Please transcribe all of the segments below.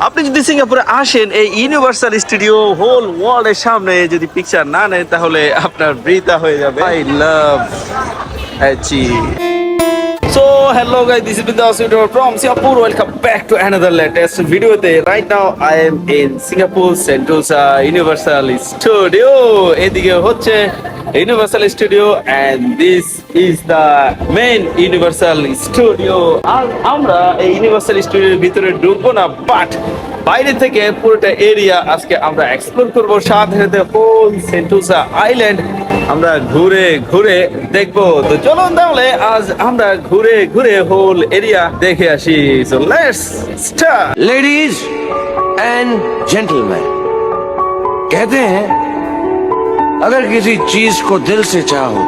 আপনি যদি সিঙ্গাপুরে আসেন, এই ইউনিভার্সাল স্টুডিও হোল ওয়ার্ল্ড এর সামনে যদি পিকচার না নেন তাহলে আপনার বৃথা হয়ে যাবে I love Achi. So hello guys, this is Bindas Video from Singapore. Welcome back to another latest video. There. Right now I am in Singapore Sentosa Universal Studio. এদিকে হচ্ছে Universal Studio and this is the main Universal Studio. R Universal Studio এর ভিতরে but বাইরে থেকে পুরোটা area আজকে আমরা explore করব সাথে সাথে হোল সেন্টোসা আইল্যান্ড আমরা ঘুরে ঘুরে দেখবো তো চলুন তাহলে আজ আমরা ঘুরে ঘুরে হোল এরিয়া দেখে আসি so let's start ladies and gentleman कहते हैं अगर किसी चीज को दिल से चाहो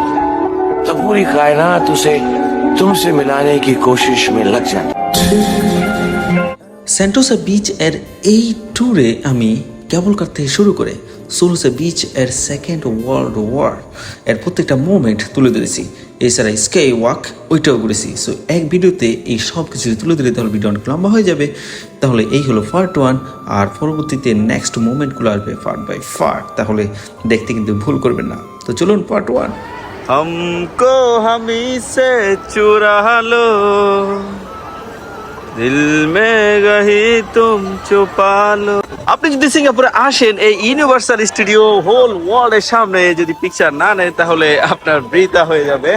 तो पूरी कायनात उसे तुमसे मिलाने की कोशिश में लग जाती সেন্টোসা বিচ এর এই ট্যুরে আমি কেবল কার থেকে শুরু করে সোলোসা বিচ এর সেকেন্ড ওয়ার্ল্ড ওয়ার এর প্রত্যেকটা মোমেন্ট তুলে ধরেছি এছাড়া স্কাই ওয়াক ওইটাও করেছি সো এক ভিডিওতে এই সব কিছু তুলে ধরে তাহলে ভিডিও অনেক লম্বা হয়ে যাবে তাহলে এই হলো পার্ট ওয়ান আর পরবর্তীতে নেক্সট মোমেন্টগুলো আসবে পার্ট বাই পার্ট তাহলে দেখতে কিন্তু ভুল করবেন না তো চলুন পার্ট ওয়ান हमको हमी से चुरा लो আপনি যদি সিঙ্গাপুরে আসেন, এই ইউনিভার্সাল স্টুডিও হোল ওয়ার্ল্ড এর সামনে, যদি পিকচার না নেয় তাহলে আপনার বৃথা হয়ে যাবে।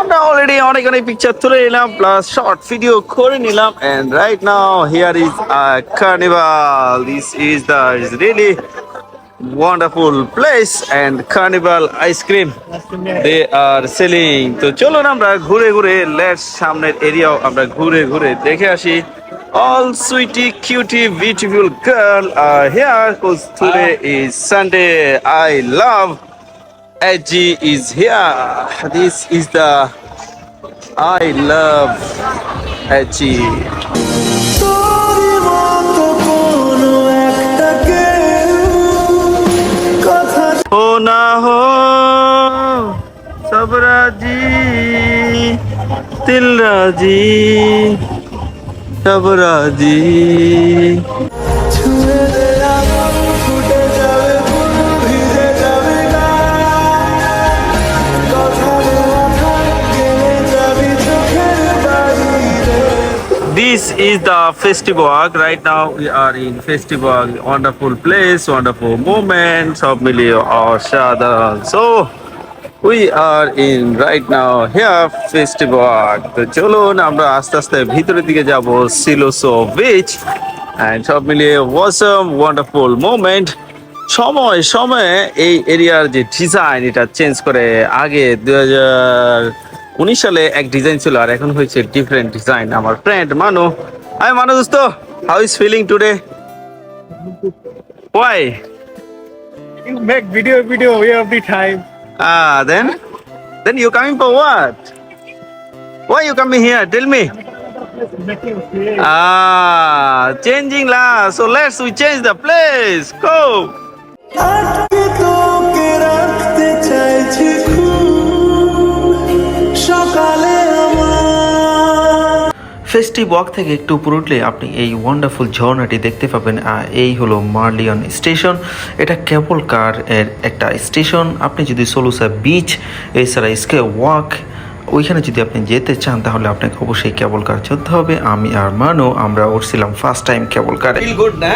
আমরা অলরেডি অনেক অনেক পিকচার তুলে নিলাম প্লাস শর্ট ভিডিও করে নিলাম and right now here is a carnival this is the is really wonderful place and carnival ice cream they are selling তো চলুন আমরা ঘুরে ঘুরে লেটস সামনের এরিয়াও আমরা ঘুরে ঘুরে দেখে আসি all sweetie cutie beautiful girl are here cause today is sunday i love edgy is here this is the i love edgy না হো সব রাজি তিল রাজি সব রাজি। This is the festival. Right now we are in festival. Wonderful place, wonderful moment. সব মিলিয়ে অসাধারণ So we are in right now here festival. তো চলুন আমরা আস্তে আস্তে ভিতরের দিকে যাব সিলোসো বিচ and সব মিলিয়ে ওয়াসাম ওয়ান্ডারফুল মোমেন্ট সময় সময়ে এই এরিয়ার যে ডিজাইন এটা চেঞ্জ করে আগে দুই হাজার উনিশ সালে এক ডিজাইন ছিল আর এখন হয়েছে ডিফারেন্ট ডিজাইন আমার ফ্রেন্ড মানু আই মানু দোস্ত how is feeling today why You make video video every time. Ah, then, then you coming for what? Why you coming here? Tell me. Ah, changing lah. So let's we change the place. Go. Festive walk থেকে একটু উপর উঠলে আপনি এই wonderful ঝর্ণাটি দেখতে পাবেন। আর এই হলো মার্লিয়ন স্টেশন এটা কেবল কার এর একটা স্টেশন আপনি যদি সোলুসা বিচ এছাড়া স্কে ওয়াক ওইখানে যদি আপনি যেতে চান তাহলে আপনাকে অবশ্যই কেবল কার চলতে হবে। আমি আর মানো আমরা উঠছিলাম ফার্স্ট টাইম কেবল কারে। Good, না?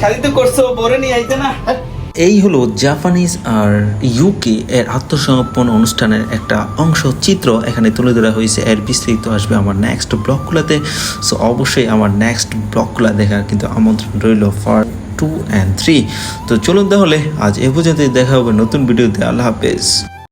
শাদি তো করছ বরে নিয়ে আইতে না? এই হলো জাপানিজ আর ইউকে এর আত্মসমর্পণ অনুষ্ঠানের একটা অংশ। চিত্র এখানে তুলে ধরা হয়েছে, এর বিস্তৃত আসবে আমার নেক্সট ব্লগগুলোতে। সো অবশ্যই আমার নেক্সট ব্লকগুলা দেখার কিন্তু আমন্ত্রণ রইল ফার টু অ্যান্ড থ্রি তো চলুন তাহলে, আজ এ পর্যন্তই দেখা হবে নতুন ভিডিওতে আল্লাহ হাফেজ।